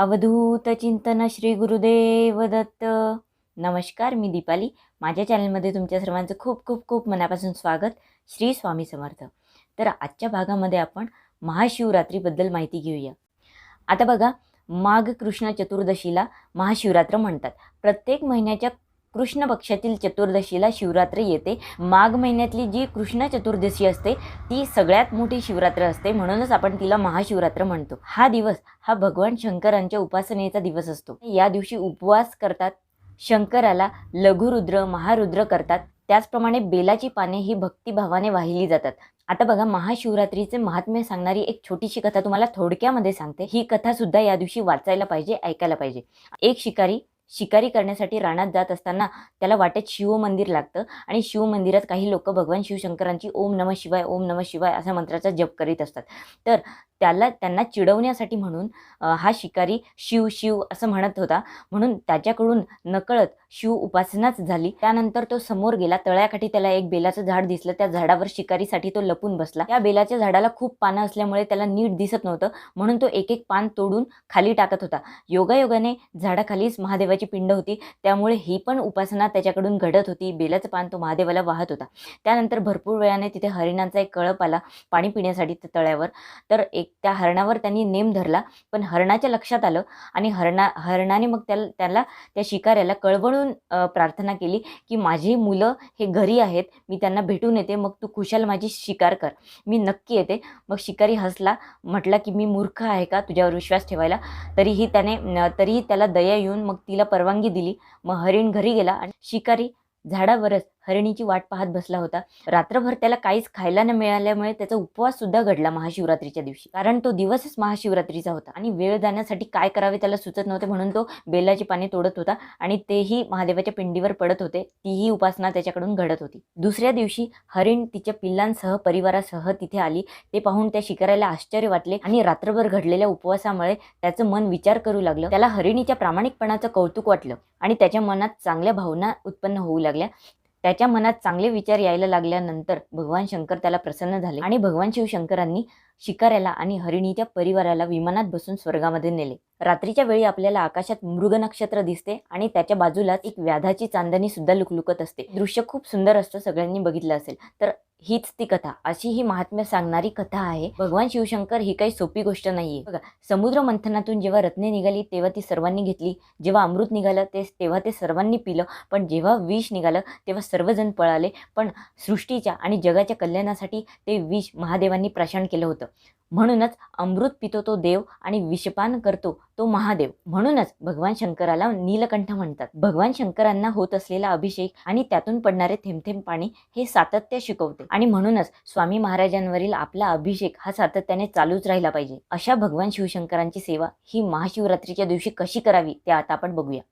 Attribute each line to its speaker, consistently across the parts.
Speaker 1: अवधूत चिंतन श्री गुरुदेव दत्त नमस्कार मी दीपाली. माझ्या चॅनलमध्ये तुमच्या सर्वांचं खूप खूप खूप मनापासून स्वागत. श्री स्वामी समर्थ. तर आजच्या भागामध्ये आपण महाशिवरात्रीबद्दल माहिती घेऊया. आता बघा माघ कृष्ण चतुर्दशीला महाशिवरात्र म्हणतात. प्रत्येक महिन्याच्या कृष्ण पक्षातील चतुर्दशीला शिवरात्र येते. माघ महिन्यातली जी कृष्ण चतुर्दशी असते ती सगळ्यात मोठी शिवरात्र असते. म्हणूनच आपण तिला महाशिवरात्र म्हणतो. हा दिवस हा भगवान शंकरांच्या उपासनेचा दिवस असतो. या दिवशी उपवास करतात. शंकराला लघुरुद्र महारुद्र करतात. त्याचप्रमाणे बेलाची पाने ही भक्तिभावाने वाहिली जातात. आता बघा महाशिवरात्रीचे महात्म्य सांगणारी एक छोटीशी कथा तुम्हाला थोडक्यामध्ये सांगते. ही कथा सुद्धा या दिवशी वाचायला पाहिजे ऐकायला पाहिजे. एक शिकारी शिकारी करण्यासाठी रानात जात असताना त्याला वाटेत शिव मंदिर लागतं आणि शिव मंदिरात काही लोक भगवान शिवशंकरांची ओम नम शिवाय ओम नम शिवाय अशा मंत्राचा जप करीत असतात. तर त्याला त्यांना चिडवण्यासाठी म्हणून हा शिकारी शिव शिव असं म्हणत होता. म्हणून त्याच्याकडून नकळत शिव उपासनाच झाली. त्यानंतर तो समोर गेला. तळ्याकाठी त्याला एक बेलाचं झाड दिसलं. त्या झाडावर शिकारीसाठी तो लपून बसला. त्या बेलाच्या झाडाला खूप पानं असल्यामुळे त्याला नीट दिसत नव्हतं. म्हणून तो एक एक पान तोडून खाली टाकत होता. योगायोगाने झाडाखालीच महादेवाची पिंड होती. त्यामुळे ही पण उपासना त्याच्याकडून घडत होती. बेलाचं पान तो महादेवाला वाहत होता. त्यानंतर भरपूर वेळाने तिथे हरिणांचा एक कळप आला. पाणी पिण्यासाठी तळ्यावर. तर एक त्या हरणावर त्यांनी नेम धरला. पण हरणाच्या लक्षात आलं आणि हरणा हरणाने मग त्याला त्याला त्या शिकाऱ्याला कळवळून प्रार्थना केली की माझी मुलं हे घरी आहेत मी त्यांना भेटून येते मग तू खुशाल माझी शिकार कर. मी नक्की येते. मग शिकारी हसला म्हटला की मी मूर्ख आहे का तुझ्यावर विश्वास ठेवायला? तरीही त्याने तरीही त्याला दया येऊन मग तिला परवानगी दिली. मग हरिण घरी गेला आणि शिकारी झाडावरच हरिणीची वाट पाहत बसला होता. रात्रभर त्याला काहीच खायला न मिळाल्यामुळे त्याचा उपवास सुद्धा घडला महाशिवरात्रीच्या दिवशी. कारण तो दिवसच महाशिवरात्रीचा होता आणि वेळ जाण्यासाठी काय करावे त्याला सुचत नव्हते म्हणून तो बेलाची पाने तोडत होता आणि तेही महादेवाच्या पिंडीवर पडत होते. तीही उपासना त्याच्याकडून घडत होती. दुसऱ्या दिवशी हरिण तिच्या पिल्लांसह परिवारासह तिथे आली. ते पाहून त्या शिकाऱ्याला आश्चर्य वाटले आणि रात्रभर घडलेल्या उपवासामुळे त्याचं मन विचार करू लागलं. त्याला हरिणीच्या प्रामाणिकपणाचं कौतुक वाटलं आणि त्याच्या मनात चांगल्या भावना उत्पन्न होऊ लागल्या. त्याच्या मनात चांगले विचार यायला लागल्यानंतर भगवान शंकर त्याला प्रसन्न झाले आणि भगवान शिवशंकरांनी शिकाऱ्याला आणि हरिणीच्या परिवाराला विमानात बसून स्वर्गामध्ये नेले. रात्रीच्या वेळी आपल्याला आकाशात मृग नक्षत्र दिसते आणि त्याच्या बाजूलाच एक व्याधाची चांदणी सुद्धा लुकलुकत असते. दृश्य खूप सुंदर असतं सगळ्यांनी बघितलं असेल. तर हीच ती कथा. अशी ही महात्म्य सांगणारी कथा आहे. भगवान शिवशंकर ही काही सोपी गोष्ट नाहीये. बघा समुद्र मंथनातून जेव्हा रत्ने निघाली तेव्हा ती सर्वांनी घेतली. जेव्हा अमृत निघालं ते तेव्हा ते सर्वांनी पिलं. पण जेव्हा विष निघालं तेव्हा सर्वजण पळाले. पण सृष्टीच्या आणि जगाच्या कल्याणासाठी ते विष महादेवांनी प्राशन केलं होतं. म्हणूनच अमृत पितो तो देव आणि विषपान करतो तो महादेव. म्हणूनच भगवान शंकराला नीलकंठ म्हणतात. भगवान शंकरांना होत असलेला अभिषेक आणि त्यातून पडणारे थेंब पाणी हे सातत्य शिकवते. आणि म्हणूनच स्वामी महाराजांवरील आपला अभिषेक हा सातत्याने चालूच राहिला पाहिजे. अशा भगवान शिवशंकरांची सेवा ही महाशिवरात्रीच्या दिवशी कशी करावी ते आता आपण बघूया.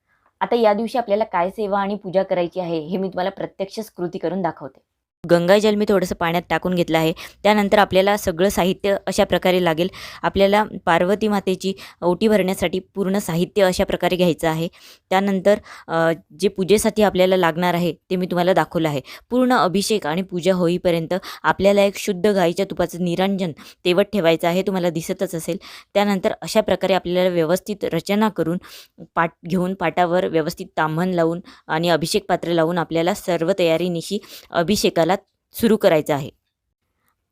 Speaker 1: आता या दिवशी आपल्याला काय सेवा आणि पूजा करायची आहे हे मी तुम्हाला प्रत्यक्ष कृती करून दाखवते. गंगाजल मी थोडंसं पाण्यात टाकून घेतलं आहे. त्यानंतर आपल्याला सगळं साहित्य अशा प्रकारे लागेल. आपल्याला पार्वती मातेची ओटी भरण्यासाठी पूर्ण साहित्य अशा प्रकारे घ्यायचं आहे. त्यानंतर जे पूजेसाठी आपल्याला लागणार आहे ते मी तुम्हाला दाखवलं आहे. पूर्ण अभिषेक आणि पूजा होईपर्यंत आपल्याला एक शुद्ध गाईच्या तुपाचं निरंजन तेवत ठेवायचं आहे तुम्हाला दिसतच असेल. त्यानंतर अशा प्रकारे आपल्याला व्यवस्थित रचना करून पाट घेऊन पाटावर व्यवस्थित तांबण लावून आणि अभिषेक पात्र लावून आपल्याला सर्व तयारीनिशी अभिषेकाला सुरू करायचं आहे.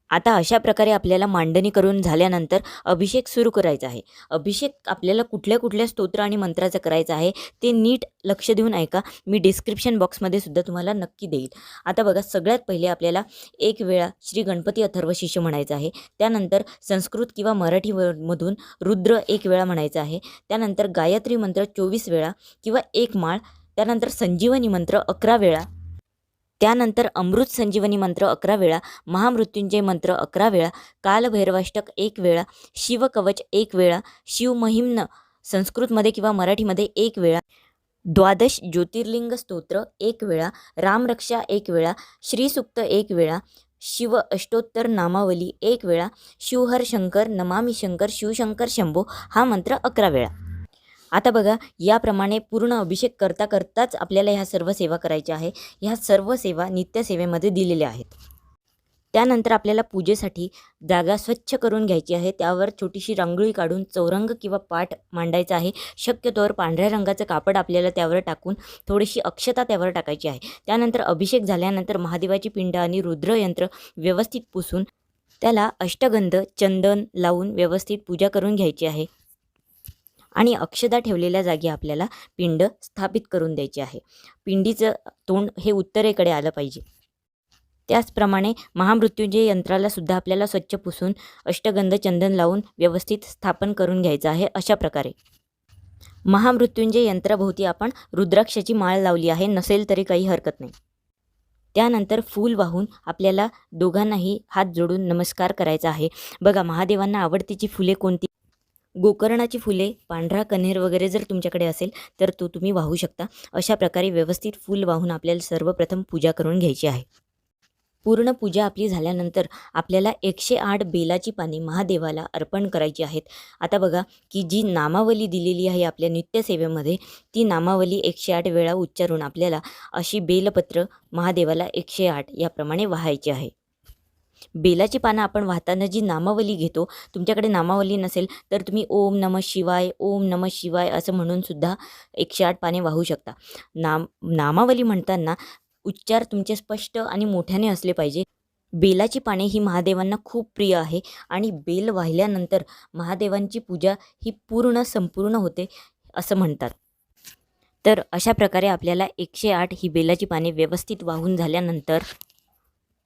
Speaker 1: आता अशा प्रकारे आपल्याला मांडणी करून झाल्यानंतर अभिषेक सुरू करायचा आहे. अभिषेक आपल्याला कुठल्या कुठल्या स्तोत्र आणि मंत्राचा करायचा आहे ते नीट लक्ष देऊन ऐका. मी डिस्क्रिप्शन बॉक्समध्ये सुद्धा तुम्हाला नक्की देईल. आता बघा सगळ्यात पहिले आपल्याला एक वेळा श्री गणपती अथर्व शिष्य म्हणायचं आहे. त्यानंतर संस्कृत किंवा मराठी मधून रुद्र एक वेळा म्हणायचं आहे. त्यानंतर गायत्री मंत्र चोवीस वेळा किंवा एक माळ. त्यानंतर संजीवनी मंत्र अकरा वेळा. त्यानंतर अमृत संजीवनी मंत्र अकरा वेळा महामृत्युंजय मंत्र अकरा वेळा कालभैरवाष्टक एक वेळा शिवकवच एक वेळा शिवमहिम्न संस्कृतमध्ये किंवा मराठीमध्ये एक वेळा द्वादश ज्योतिर्लिंग स्तोत्र एक वेळा रामरक्षा एक वेळा श्रीसुक्त एक वेळा शिव अष्टोत्तर नामावली एक वेळा शिवहर शंकर नमामी शंकर शिवशंकर शंभो हा मंत्र अकरा वेळा. आता बघा याप्रमाणे पूर्ण अभिषेक करता करताच आपल्याला ह्या सर्व सेवा करायच्या आहे. ह्या सर्व सेवा नित्यसेवेमध्ये दिलेल्या आहेत. त्यानंतर आपल्याला पूजेसाठी जागा स्वच्छ करून घ्यायची आहे. त्यावर छोटीशी रांगोळी काढून चौरंग किंवा पाठ मांडायचा आहे. शक्यतोवर पांढऱ्या रंगाचं कापड आपल्याला त्यावर टाकून थोडीशी अक्षता त्यावर टाकायची आहे. त्यानंतर अभिषेक झाल्यानंतर महादेवाची पिंड आणि रुद्रयंत्र व्यवस्थित पुसून त्याला अष्टगंध चंदन लावून व्यवस्थित पूजा करून घ्यायची आहे. आणि अक्षदा ठेवलेल्या जागी आपल्याला पिंड स्थापित करून द्यायची आहे. पिंडीचं तोंड हे उत्तरेकडे आलं पाहिजे. त्याचप्रमाणे महामृत्युंजय यंत्राला सुद्धा आपल्याला स्वच्छ पुसून अष्टगंध चंदन लावून व्यवस्थित स्थापन करून घ्यायचं आहे अशा प्रकारे. महामृत्युंजय यंत्राभोवती आपण रुद्राक्षाची माळ लावली आहे नसेल तरी काही हरकत नाही. त्यानंतर फूल वाहून आपल्याला दोघांनाही हात जोडून नमस्कार करायचा आहे. बघा महादेवांना आवडतीची फुले कोणती? गोकर्णाची फुले पांढरा कन्हेर वगैरे जर तुमच्याकडे असेल तर तो तुम्ही वाहू शकता. अशा प्रकारे व्यवस्थित फूल वाहून आपल्याला सर्वप्रथम पूजा करून घ्यायची आहे. पूर्ण पूजा आपली झाल्यानंतर आपल्याला एकशे आठ बेलाची पाने महादेवाला अर्पण करायची आहेत. आता बघा की जी नामावली दिलेली आहे आपल्या नित्यसेवेमध्ये ती नामावली एकशे आठ वेळा उच्चारून आपल्याला अशी बेलपत्र महादेवाला एकशे आठ याप्रमाणे वाहायची आहे. बेलाची पानं आपण वाहताना जी नामावली घेतो तुमच्याकडे नामावली नसेल तर तुम्ही ओम नम शिवाय ओम नम शिवाय असं म्हणूनसुद्धा एकशे आठ पाने वाहू शकता. नाम नामावली म्हणताना उच्चार तुमचे स्पष्ट आणि मोठ्याने असले पाहिजे. बेलाची पाने ही महादेवांना खूप प्रिय आहे आणि बेल वाहिल्यानंतर महादेवांची पूजा ही पूर्ण संपूर्ण होते असं म्हणतात. तर अशा प्रकारे आपल्याला एकशे आठ ही बेलाची पाने व्यवस्थित वाहून झाल्यानंतर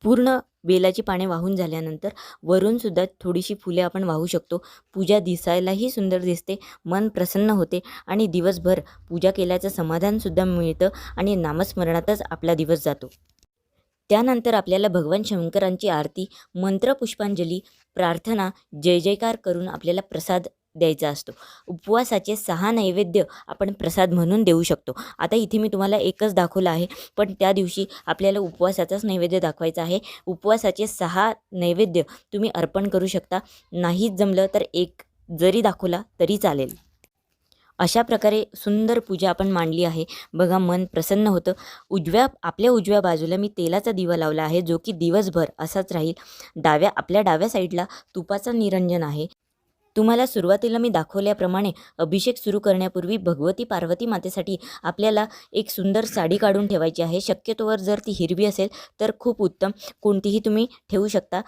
Speaker 1: पूर्ण बेलाची पाने वाहून झाल्यानंतर वरूनसुद्धा थोडीशी फुले आपण वाहू शकतो. पूजा दिसायलाही सुंदर दिसते मन प्रसन्न होते आणि दिवसभर पूजा केल्याचं समाधानसुद्धा मिळतं आणि नामस्मरणातच आपला दिवस जातो. त्यानंतर आपल्याला भगवान शंकरांची आरती मंत्रपुष्पांजली प्रार्थना जय जयकार करून आपल्याला प्रसाद द्यायचा असतो. उपवासाचे सहा नैवेद्य आपण प्रसाद म्हणून देऊ शकतो. आता इथे मी तुम्हाला एकच दाखवलं आहे पण त्या दिवशी आपल्याला उपवासाचाच नैवेद्य दाखवायचा आहे. उपवासाचे सहा नैवेद्य तुम्ही अर्पण करू शकता. नाहीच जमलं तर एक जरी दाखवला तरी चालेल. अशा प्रकारे सुंदर पूजा आपण मांडली आहे. बघा मन प्रसन्न होतं. उजव्या आपल्या उजव्या बाजूला मी तेलाचा दिवा लावला आहे जो की दिवसभर असाच राहील. डाव्या आपल्या डाव्या साईडला तुपाचं निरंजन आहे. तुम्हाला सुरुवातीला मी दाखवल्याप्रमाणे अभिषेक सुरू करण्यापूर्वी भगवती पार्वती मातेसाठी आपल्याला एक सुंदर साडी काढून ठेवायची आहे. शक्यतोवर जर ती हिरवी असेल तर खूप उत्तम. कोणतीही तुम्ही ठेवू शकता.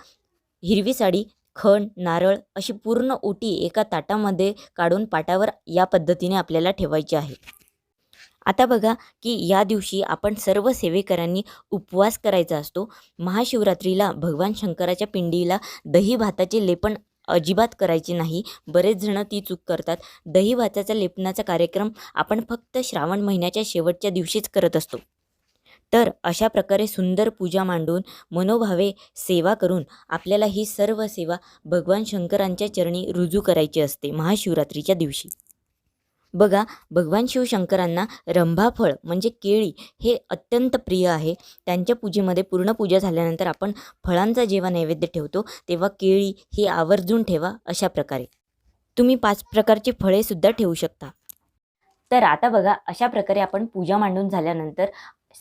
Speaker 1: हिरवी साडी खण नारळ अशी पूर्ण ओटी एका ताटामध्ये काढून पाटावर या पद्धतीने आपल्याला ठेवायची आहे. आता बघा की या दिवशी आपण सर्व सेवेकरांनी उपवास करायचा असतो. महाशिवरात्रीला भगवान शंकराच्या पिंडीला दही भाताचे लेपण अजिबात करायची नाही. बरेच जणं ती चूक करतात. दही लेपनाचा कार्यक्रम आपण फक्त श्रावण महिन्याच्या शेवटच्या दिवशीच करत असतो. तर अशा प्रकारे सुंदर पूजा मांडून मनोभावे सेवा करून आपल्याला ही सर्व सेवा भगवान शंकरांच्या चरणी रुजू करायची असते. महाशिवरात्रीच्या दिवशी. बघा भगवान शिवशंकरांना रंभाफळ म्हणजे केळी हे अत्यंत प्रिय आहे. त्यांच्या पूजेमध्ये पूर्ण पूजा झाल्यानंतर आपण फळांचा जेव्हा नैवेद्य ठेवतो तेव्हा केळी ही आवर्जून ठेवा अशा प्रकारे. तुम्ही पाच प्रकारची फळेसुद्धा ठेवू शकता. तर आता बघा अशा प्रकारे आपण पूजा मांडून झाल्यानंतर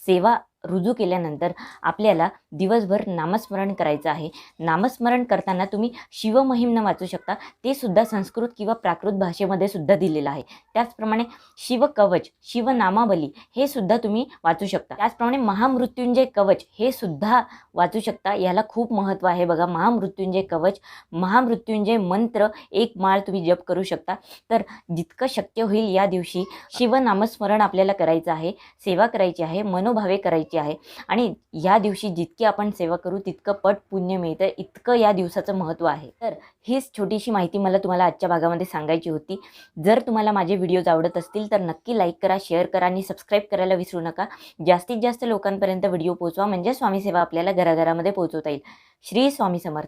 Speaker 1: सेवा रुजू केल्यानंतर आपल्याला दिवसभर नामस्मरण करायचं आहे. नामस्मरण करताना तुम्ही शिवमहिमनं वाचू शकता. ते सुद्धा संस्कृत किंवा प्राकृत भाषेमध्ये सुद्धा दिलेलं आहे. त्याचप्रमाणे शिवकवच शिवनामावली हे सुद्धा तुम्ही वाचू शकता. त्याचप्रमाणे महामृत्युंजय कवच हे सुद्धा वाचू शकता. याला खूप महत्त्व आहे बघा. महामृत्युंजय कवच महामृत्युंजय मंत्र एक माळ तुम्ही जप करू शकता. तर जितकं शक्य होईल या दिवशी शिवनामस्मरण आपल्याला करायचं आहे सेवा करायची आहे मनोभावे करायची आहे. आणि या दिवशी जितकी आपण सेवा करू तितकं पट पुण्य मिळतं. इतकं या दिवसाचं महत्त्व आहे. तर हीच छोटीशी माहिती मला तुम्हाला आजच्या भागामध्ये सांगायची होती. जर तुम्हाला माझे व्हिडिओज आवडत असतील तर नक्की लाईक करा शेअर करा आणि सबस्क्राईब करायला विसरू नका. जास्तीत जास्त लोकांपर्यंत व्हिडिओ पोहोचवा म्हणजे स्वामी सेवा आपल्याला घराघरामध्ये पोहोचवता येईल. श्री स्वामी समर्थ.